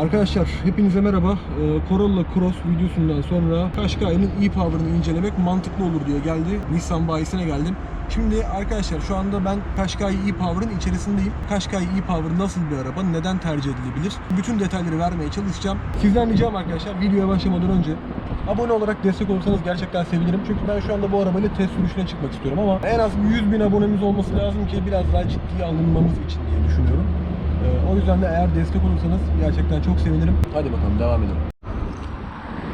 Arkadaşlar hepinize merhaba. Ee, Corolla Cross videosundan sonra Qashqai'nin e-Power'ını incelemek mantıklı olur diye geldi. Nissan bayisine geldim. Şimdi arkadaşlar şu anda ben Qashqai e-Power'ın içerisindeyim. Qashqai e-Power nasıl bir araba, neden tercih edilebilir? Bütün detayları vermeye çalışacağım. Sizden ricam arkadaşlar videoya başlamadan önce abone olarak destek olursanız gerçekten sevinirim. Çünkü ben şu anda bu arabayla test sürüşüne çıkmak istiyorum ama en az 100 bin abonemiz olması lazım ki biraz daha ciddiye alınmamız için diye düşünüyorum. O yüzden de eğer destek olursanız gerçekten çok sevinirim. Hadi bakalım devam edelim.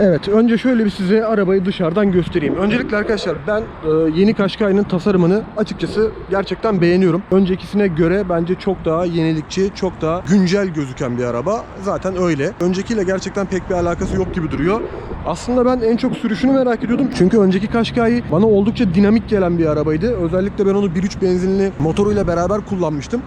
Evet, önce şöyle bir size arabayı dışarıdan göstereyim. Öncelikle arkadaşlar ben e, yeni Qashqai'nin tasarımını açıkçası gerçekten beğeniyorum. Öncekisine göre bence çok daha yenilikçi, çok daha güncel gözüken bir araba. Zaten öyle. Öncekiyle gerçekten pek bir alakası yok gibi duruyor. Aslında ben en çok sürüşünü merak ediyordum. Çünkü önceki Qashqai bana oldukça dinamik gelen bir arabaydı. Özellikle ben onu 1.3 benzinli motoruyla beraber kullanmıştım.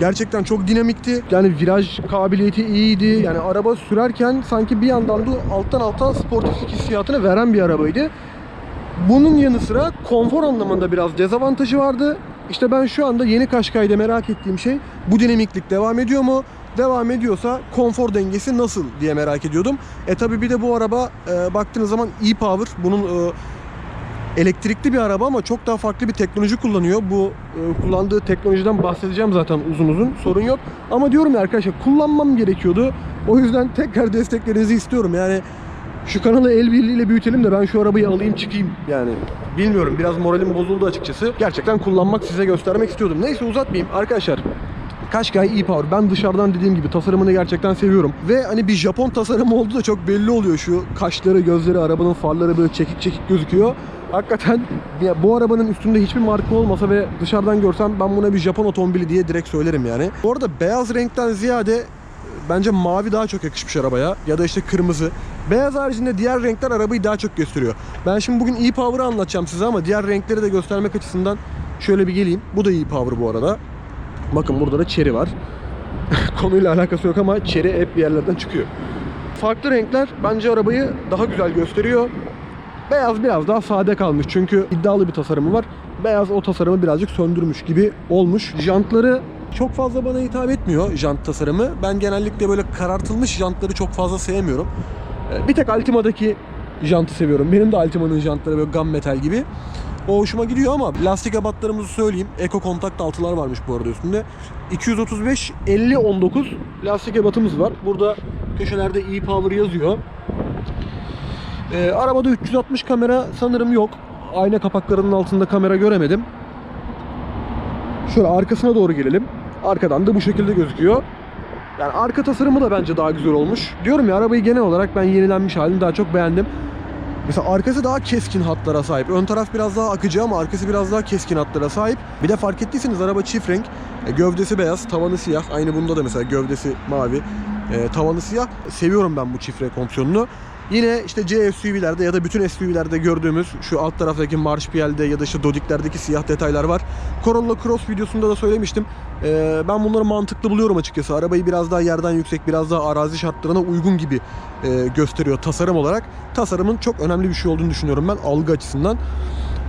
Gerçekten çok dinamikti. Yani viraj kabiliyeti iyiydi. Yani araba sürerken sanki bir yandan da alttan alttan sportiflik hissiyatını veren bir arabaydı. Bunun yanı sıra konfor anlamında biraz dezavantajı vardı. İşte ben şu anda yeni Qashqai'de merak ettiğim şey bu dinamiklik devam ediyor mu? Devam ediyorsa konfor dengesi nasıl diye merak ediyordum. E tabi bir de bu araba e, baktığınız zaman e-Power bunun e, elektrikli bir araba ama çok daha farklı bir teknoloji kullanıyor. Bu e, kullandığı teknolojiden bahsedeceğim zaten uzun uzun. Sorun yok. Ama diyorum ya arkadaşlar kullanmam gerekiyordu. O yüzden tekrar desteklerinizi istiyorum. Yani şu kanalı el birliğiyle büyütelim de ben şu arabayı alayım çıkayım. Yani bilmiyorum biraz moralim bozuldu açıkçası. Gerçekten kullanmak size göstermek istiyordum. Neyse uzatmayayım arkadaşlar. Qashqai e-Power. Ben dışarıdan dediğim gibi tasarımını gerçekten seviyorum. Ve hani bir Japon tasarımı olduğu da çok belli oluyor. Şu kaşları, gözleri, arabanın farları böyle çekik çekik gözüküyor. Hakikaten ya bu arabanın üstünde hiçbir marka olmasa ve dışarıdan görsem ben buna bir Japon otomobili diye direkt söylerim yani. Bu arada beyaz renkten ziyade bence mavi daha çok yakışmış arabaya ya da işte kırmızı. Beyaz haricinde diğer renkler arabayı daha çok gösteriyor. Ben şimdi bugün e-Power'ı anlatacağım size ama diğer renkleri de göstermek açısından şöyle bir geleyim. Bu da e-Power bu arada. Bakın burada da Cherry var. Konuyla alakası yok ama Cherry hep bir yerlerden çıkıyor. Farklı renkler bence arabayı daha güzel gösteriyor. Beyaz biraz daha sade kalmış çünkü iddialı bir tasarımı var. Beyaz o tasarımı birazcık söndürmüş gibi olmuş. Jantları çok fazla bana hitap etmiyor jant tasarımı. Ben genellikle böyle karartılmış jantları çok fazla sevmiyorum. Ee, Bir tek Altima'daki jantı seviyorum. Benim de Altima'nın jantları böyle gunmetal gibi. O hoşuma gidiyor ama lastik ebatlarımızı söyleyeyim. Eko kontakt altılar varmış bu arada üstünde. 235 50 19 lastik ebatımız var. Burada köşelerde e-Power yazıyor. Ee, arabada 360 kamera sanırım yok. Ayna kapaklarının altında kamera göremedim. Şöyle arkasına doğru gelelim. Arkadan da bu şekilde gözüküyor. Yani arka tasarımı da bence daha güzel olmuş. Diyorum ya arabayı genel olarak ben yenilenmiş halini daha çok beğendim. Mesela arkası daha keskin hatlara sahip. Ön taraf biraz daha akıcı ama arkası biraz daha keskin hatlara sahip. Bir de fark ettiyseniz araba çift renk. E, gövdesi beyaz, tavanı siyah. Aynı bunda da mesela gövdesi mavi, e, tavanı siyah. Seviyorum ben bu çift renk opsiyonunu. Yine işte C SUV'lerde ya da bütün SUV'lerde gördüğümüz şu alt taraftaki Marş PL'de ya da işte Dodik'lerdeki siyah detaylar var. Corolla Cross videosunda da söylemiştim. Ee, ben bunları mantıklı buluyorum açıkçası. Arabayı biraz daha yerden yüksek, biraz daha arazi şartlarına uygun gibi e, gösteriyor tasarım olarak. Tasarımın çok önemli bir şey olduğunu düşünüyorum ben algı açısından.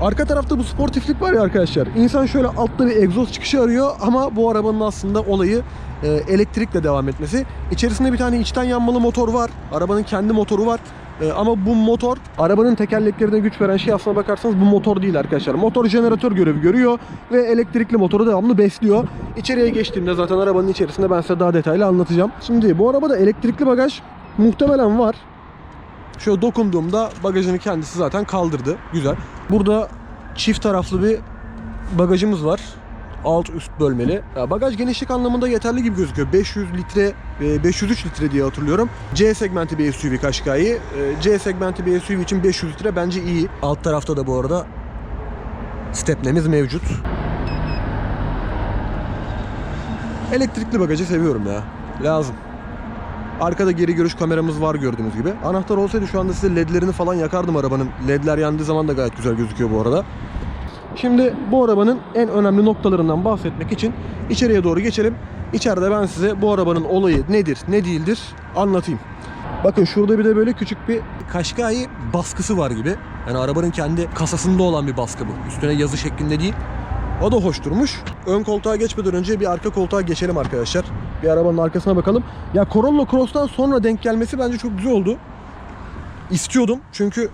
Arka tarafta bu sportiflik var ya arkadaşlar. İnsan şöyle altta bir egzoz çıkışı arıyor ama bu arabanın aslında olayı e, elektrikle devam etmesi. İçerisinde bir tane içten yanmalı motor var. Arabanın kendi motoru var. E, ama bu motor arabanın tekerleklerine güç veren şey aslına bakarsanız bu motor değil arkadaşlar. Motor jeneratör görevi görüyor ve elektrikli motoru devamlı besliyor. İçeriye geçtiğimde zaten arabanın içerisinde ben size daha detaylı anlatacağım. Şimdi bu arabada elektrikli bagaj muhtemelen var. Şöyle dokunduğumda bagajını kendisi zaten kaldırdı. Güzel. Burada çift taraflı bir bagajımız var. Alt üst bölmeli. Ya bagaj genişlik anlamında yeterli gibi gözüküyor. 500 litre, e, 503 litre diye hatırlıyorum. C segmenti bir SUV Qashqai. E, C segmenti bir SUV için 500 litre bence iyi. Alt tarafta da bu arada stepnemiz mevcut. Elektrikli bagajı seviyorum ya. Lazım. Arkada geri görüş kameramız var gördüğünüz gibi. Anahtar olsaydı şu anda size ledlerini falan yakardım arabanın. Ledler yandığı zaman da gayet güzel gözüküyor bu arada. Şimdi bu arabanın en önemli noktalarından bahsetmek için içeriye doğru geçelim. İçeride ben size bu arabanın olayı nedir, ne değildir anlatayım. Bakın şurada bir de böyle küçük bir Qashqai baskısı var gibi. Yani arabanın kendi kasasında olan bir baskı bu. Üstüne yazı şeklinde değil. O da hoş durmuş. Ön koltuğa geçmeden önce bir arka koltuğa geçelim arkadaşlar. Bir arabanın arkasına bakalım. Ya Corolla Cross'tan sonra denk gelmesi bence çok güzel oldu. İstiyordum çünkü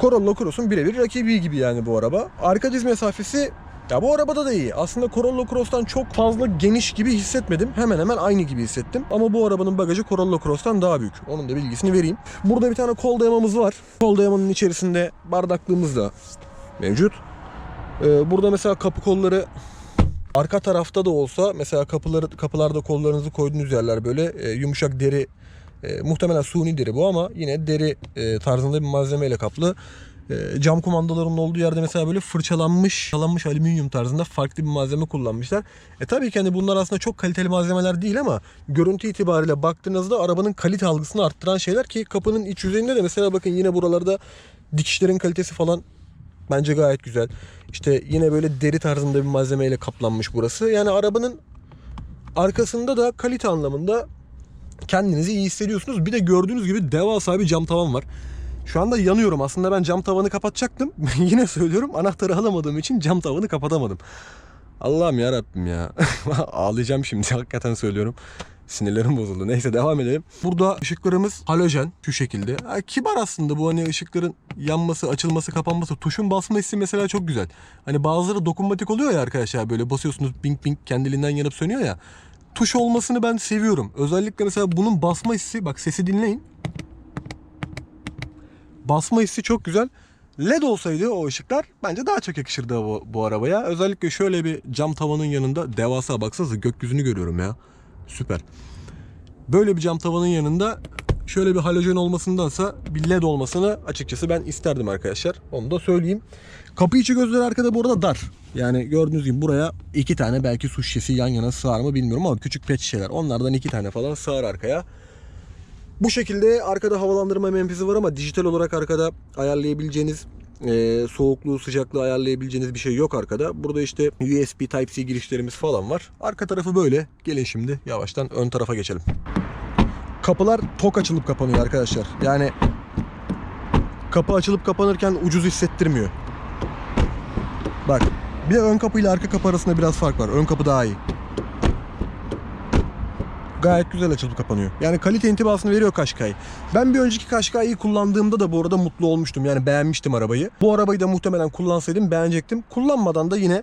Corolla Cross'un birebir rakibi gibi yani bu araba. Arka diz mesafesi ya bu arabada da iyi. Aslında Corolla Cross'tan çok fazla geniş gibi hissetmedim. Hemen hemen aynı gibi hissettim. Ama bu arabanın bagajı Corolla Cross'tan daha büyük. Onun da bilgisini vereyim. Burada bir tane kol dayamamız var. Kol dayamanın içerisinde bardaklığımız da mevcut. Ee, burada mesela kapı kolları arka tarafta da olsa mesela kapıları kapılarda kollarınızı koyduğunuz yerler böyle e, yumuşak deri e, muhtemelen suni deri bu ama yine deri e, tarzında bir malzemeyle kaplı. E, cam kumandalarının olduğu yerde mesela böyle fırçalanmış, fırçalanmış alüminyum tarzında farklı bir malzeme kullanmışlar. E tabii ki hani bunlar aslında çok kaliteli malzemeler değil ama görüntü itibariyle baktığınızda arabanın kalite algısını arttıran şeyler ki kapının iç yüzeyinde de mesela bakın yine buralarda dikişlerin kalitesi falan bence gayet güzel. İşte yine böyle deri tarzında bir malzemeyle kaplanmış burası. Yani arabanın arkasında da kalite anlamında kendinizi iyi hissediyorsunuz. Bir de gördüğünüz gibi devasa bir cam tavan var. Şu anda yanıyorum. Aslında ben cam tavanı kapatacaktım. Yine söylüyorum anahtarı alamadığım için cam tavanı kapatamadım. Allah'ım ya Rabbim ya. Ağlayacağım şimdi hakikaten söylüyorum. Sinirlerim bozuldu. Neyse devam edelim. Burada ışıklarımız halojen şu şekilde. Ha, kibar aslında bu hani ışıkların yanması, açılması, kapanması. Tuşun basma hissi mesela çok güzel. Hani bazıları dokunmatik oluyor ya arkadaşlar böyle basıyorsunuz bing bing kendiliğinden yanıp sönüyor ya. Tuş olmasını ben seviyorum. Özellikle mesela bunun basma hissi bak sesi dinleyin. Basma hissi çok güzel. LED olsaydı o ışıklar bence daha çok yakışırdı bu, bu arabaya. Özellikle şöyle bir cam tavanın yanında devasa baksanıza gökyüzünü görüyorum ya. Süper. Böyle bir cam tavanın yanında şöyle bir halojen olmasındansa bir led olmasını açıkçası ben isterdim arkadaşlar. Onu da söyleyeyim. Kapı içi gözleri arkada bu arada dar. Yani gördüğünüz gibi buraya iki tane belki su şişesi yan yana sığar mı bilmiyorum ama küçük pet şişeler. Onlardan iki tane falan sığar arkaya. Bu şekilde arkada havalandırma menfezi var ama dijital olarak arkada ayarlayabileceğiniz e, soğukluğu, sıcaklığı ayarlayabileceğiniz bir şey yok arkada. Burada işte USB Type-C girişlerimiz falan var. Arka tarafı böyle. Gelin şimdi yavaştan ön tarafa geçelim. Kapılar tok açılıp kapanıyor arkadaşlar. Yani kapı açılıp kapanırken ucuz hissettirmiyor. Bak bir ön kapı ile arka kapı arasında biraz fark var. Ön kapı daha iyi. Gayet güzel açılıp kapanıyor. Yani kalite intibasını veriyor Kaşkay. Ben bir önceki Kaşkay'ı kullandığımda da bu arada mutlu olmuştum. Yani beğenmiştim arabayı. Bu arabayı da muhtemelen kullansaydım beğenecektim. Kullanmadan da yine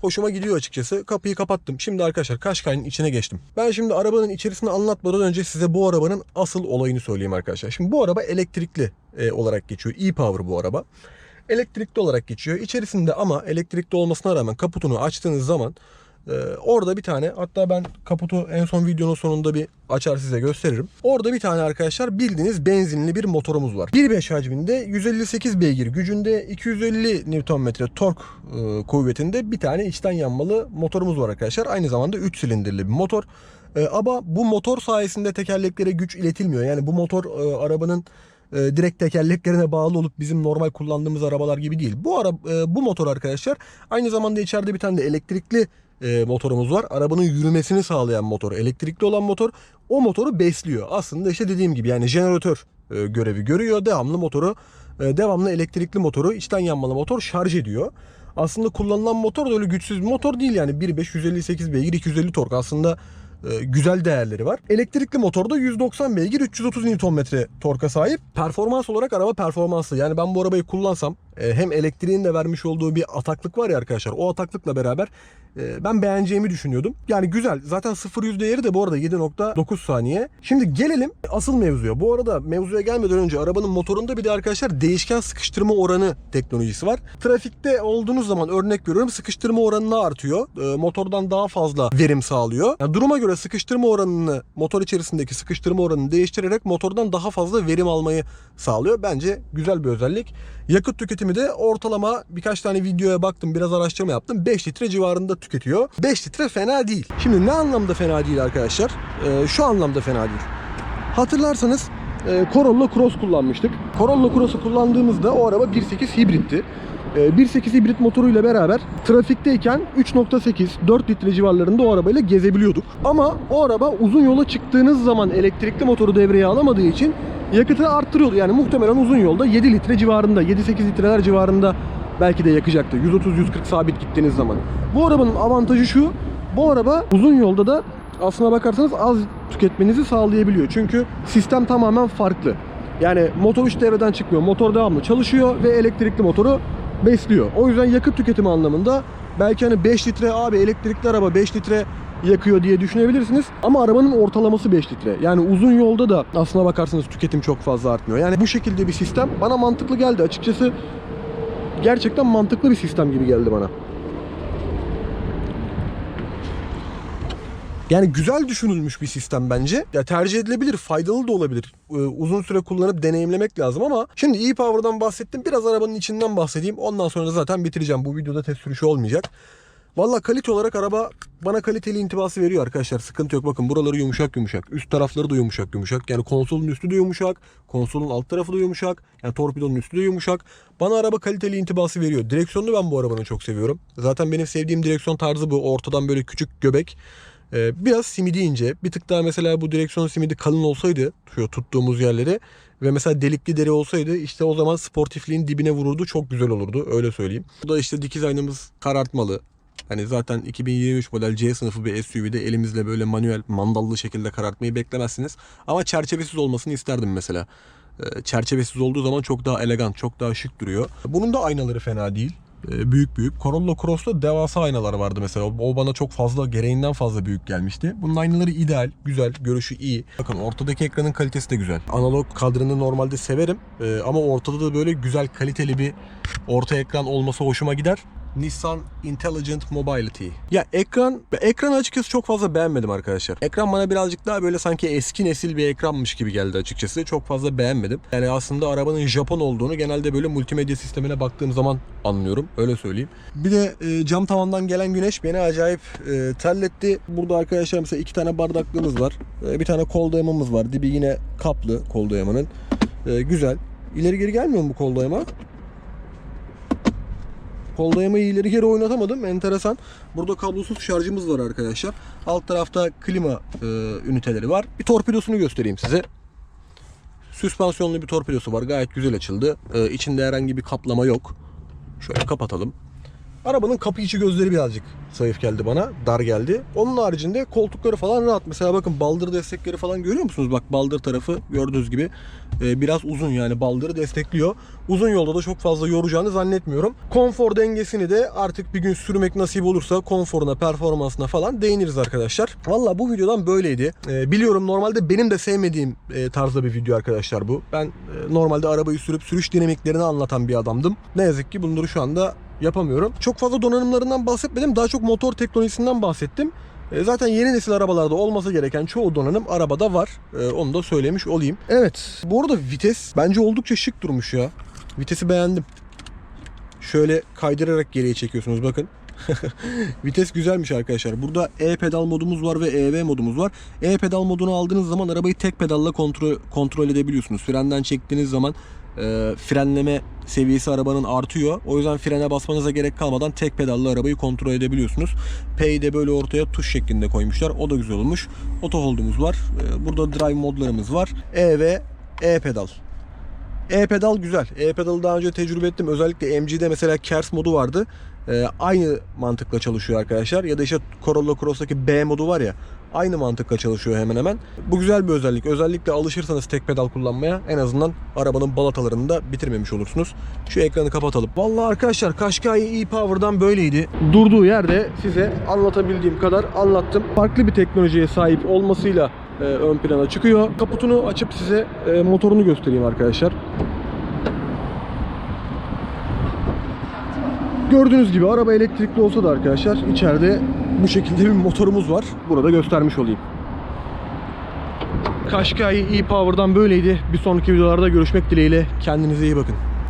hoşuma gidiyor açıkçası. Kapıyı kapattım. Şimdi arkadaşlar Kaşkay'ın içine geçtim. Ben şimdi arabanın içerisini anlatmadan önce size bu arabanın asıl olayını söyleyeyim arkadaşlar. Şimdi bu araba elektrikli e, olarak geçiyor. E-Power bu araba. Elektrikli olarak geçiyor. İçerisinde ama elektrikli olmasına rağmen kaputunu açtığınız zaman ee, orada bir tane hatta ben kaputu en son videonun sonunda bir açar size gösteririm. Orada bir tane arkadaşlar bildiğiniz benzinli bir motorumuz var. 1.5 hacminde 158 beygir gücünde 250 Nm tork e, kuvvetinde bir tane içten yanmalı motorumuz var arkadaşlar. Aynı zamanda 3 silindirli bir motor. E, ama bu motor sayesinde tekerleklere güç iletilmiyor. Yani bu motor e, arabanın direkt tekerleklerine bağlı olup bizim normal kullandığımız arabalar gibi değil. Bu ara bu motor arkadaşlar aynı zamanda içeride bir tane de elektrikli e, motorumuz var. Arabanın yürümesini sağlayan motor, elektrikli olan motor o motoru besliyor. Aslında işte dediğim gibi yani jeneratör e, görevi görüyor. Devamlı motoru, e, devamlı elektrikli motoru, içten yanmalı motor şarj ediyor. Aslında kullanılan motor da öyle güçsüz bir motor değil yani 1.5 158 beygir 250 tork aslında e, güzel değerleri var. Elektrikli motorda 190 beygir 330 Nm torka sahip. Performans olarak araba performanslı. Yani ben bu arabayı kullansam hem elektriğin de vermiş olduğu bir ataklık var ya arkadaşlar. O ataklıkla beraber e, ben beğeneceğimi düşünüyordum. Yani güzel. Zaten 0 değeri de bu arada 7.9 saniye. Şimdi gelelim asıl mevzuya. Bu arada mevzuya gelmeden önce arabanın motorunda bir de arkadaşlar değişken sıkıştırma oranı teknolojisi var. Trafikte olduğunuz zaman örnek veriyorum sıkıştırma oranını artıyor. E, motordan daha fazla verim sağlıyor. Yani duruma göre sıkıştırma oranını motor içerisindeki sıkıştırma oranını değiştirerek motordan daha fazla verim almayı sağlıyor. Bence güzel bir özellik. Yakıt tüketimi de ortalama birkaç tane videoya baktım, biraz araştırma yaptım. 5 litre civarında tüketiyor. 5 litre fena değil. Şimdi ne anlamda fena değil arkadaşlar? Ee, şu anlamda fena değil. Hatırlarsanız e, Corolla Cross kullanmıştık. Corolla Cross'u kullandığımızda o araba 1.8 hibritti. E, 1.8 hibrit motoruyla beraber trafikteyken 3.8 4 litre civarlarında o arabayla gezebiliyorduk. Ama o araba uzun yola çıktığınız zaman elektrikli motoru devreye alamadığı için yakıtı arttırıyordu. Yani muhtemelen uzun yolda 7 litre civarında, 7-8 litreler civarında belki de yakacaktı. 130-140 sabit gittiğiniz zaman. Bu arabanın avantajı şu. Bu araba uzun yolda da aslına bakarsanız az tüketmenizi sağlayabiliyor. Çünkü sistem tamamen farklı. Yani motor hiç devreden çıkmıyor. Motor devamlı çalışıyor ve elektrikli motoru besliyor. O yüzden yakıt tüketimi anlamında belki hani 5 litre abi elektrikli araba 5 litre yakıyor diye düşünebilirsiniz. Ama arabanın ortalaması 5 litre. Yani uzun yolda da aslına bakarsanız tüketim çok fazla artmıyor. Yani bu şekilde bir sistem bana mantıklı geldi. Açıkçası gerçekten mantıklı bir sistem gibi geldi bana. Yani güzel düşünülmüş bir sistem bence. Ya tercih edilebilir, faydalı da olabilir. Ee, uzun süre kullanıp deneyimlemek lazım ama şimdi e-Power'dan bahsettim. Biraz arabanın içinden bahsedeyim. Ondan sonra zaten bitireceğim. Bu videoda test sürüşü olmayacak. Valla kalite olarak araba bana kaliteli intibası veriyor arkadaşlar. Sıkıntı yok. Bakın buraları yumuşak yumuşak. Üst tarafları da yumuşak yumuşak. Yani konsolun üstü de yumuşak. Konsolun alt tarafı da yumuşak. Yani torpidonun üstü de yumuşak. Bana araba kaliteli intibası veriyor. Direksiyonunu ben bu arabanın çok seviyorum. Zaten benim sevdiğim direksiyon tarzı bu. Ortadan böyle küçük göbek. Ee, biraz simidi ince. Bir tık daha mesela bu direksiyon simidi kalın olsaydı tuttuğumuz yerleri ve mesela delikli deri olsaydı işte o zaman sportifliğin dibine vururdu. Çok güzel olurdu öyle söyleyeyim. Bu da işte dikiz aynamız karartmalı. Hani zaten 2023 model C sınıfı bir SUV'de elimizle böyle manuel mandallı şekilde karartmayı beklemezsiniz. Ama çerçevesiz olmasını isterdim mesela. Ee, Çerçevesiz olduğu zaman çok daha elegant, çok daha şık duruyor. Bunun da aynaları fena değil. Ee, Büyük büyük. Corolla Cross'ta devasa aynalar vardı mesela. O- bana çok fazla, gereğinden fazla büyük gelmişti. Bunun aynaları ideal, güzel, görüşü iyi. Bakın ortadaki ekranın kalitesi de güzel. Analog kadranı normalde severim. Ee, ama ortada da böyle güzel, kaliteli bir orta ekran olması hoşuma gider. Nissan Intelligent Mobility. Ya ekran, ekran açıkçası çok fazla beğenmedim arkadaşlar. Ekran bana birazcık daha böyle sanki eski nesil bir ekranmış gibi geldi açıkçası. Çok fazla beğenmedim. Yani aslında arabanın Japon olduğunu genelde böyle multimedya sistemine baktığım zaman anlıyorum. Öyle söyleyeyim. Bir de e, cam tavandan gelen güneş beni acayip e, terletti. Burada arkadaşlar mesela iki tane bardaklığımız var. E, bir tane kol dayamamız var. Dibi yine kaplı kol dayamanın. E, güzel. İleri geri gelmiyor mu bu kol dayama? Kol dayamayı ileri geri oynatamadım. Enteresan. Burada kablosuz şarjımız var arkadaşlar. Alt tarafta klima e, üniteleri var. Bir torpidosunu göstereyim size. Süspansiyonlu bir torpidosu var. Gayet güzel açıldı. E, içinde herhangi bir kaplama yok. Şöyle kapatalım. Arabanın kapı içi gözleri birazcık zayıf geldi bana. Dar geldi. Onun haricinde koltukları falan rahat. Mesela bakın baldır destekleri falan görüyor musunuz? Bak baldır tarafı gördüğünüz gibi e, biraz uzun yani baldırı destekliyor. Uzun yolda da çok fazla yoracağını zannetmiyorum. Konfor dengesini de artık bir gün sürmek nasip olursa konforuna, performansına falan değiniriz arkadaşlar. Valla bu videodan böyleydi. E, biliyorum normalde benim de sevmediğim e, tarzda bir video arkadaşlar bu. Ben e, normalde arabayı sürüp sürüş dinamiklerini anlatan bir adamdım. Ne yazık ki bunları şu anda yapamıyorum. Çok fazla donanımlarından bahsetmedim. Daha çok motor teknolojisinden bahsettim. E, Zaten yeni nesil arabalarda olması gereken çoğu donanım arabada var. E, Onu da söylemiş olayım. Evet. Bu arada vites bence oldukça şık durmuş ya. Vitesi beğendim. Şöyle kaydırarak geriye çekiyorsunuz bakın. Vites güzelmiş arkadaşlar. Burada E-pedal modumuz var ve EV modumuz var. E-pedal modunu aldığınız zaman arabayı tek pedalla kontrol, kontrol edebiliyorsunuz. Frenden çektiğiniz zaman e, frenleme seviyesi arabanın artıyor. O yüzden frene basmanıza gerek kalmadan tek pedalla arabayı kontrol edebiliyorsunuz. P'yi de böyle ortaya tuş şeklinde koymuşlar. O da güzel olmuş. Auto hold'umuz var. E, burada drive modlarımız var. E ve E-pedal. E-pedal güzel. E-pedalı daha önce tecrübe ettim. Özellikle MG'de mesela KERS modu vardı. Ee, aynı mantıkla çalışıyor arkadaşlar. Ya da işte Corolla Cross'taki B modu var ya. Aynı mantıkla çalışıyor hemen hemen. Bu güzel bir özellik. Özellikle alışırsanız tek pedal kullanmaya en azından arabanın balatalarını da bitirmemiş olursunuz. Şu ekranı kapatalım. Vallahi arkadaşlar Qashqai e-Power'dan böyleydi. Durduğu yerde size anlatabildiğim kadar anlattım. Farklı bir teknolojiye sahip olmasıyla e, ön plana çıkıyor. Kaputunu açıp size e, motorunu göstereyim arkadaşlar. Gördüğünüz gibi araba elektrikli olsa da arkadaşlar içeride bu şekilde bir motorumuz var. Burada göstermiş olayım. Qashqai e-Power'dan böyleydi. Bir sonraki videolarda görüşmek dileğiyle. Kendinize iyi bakın.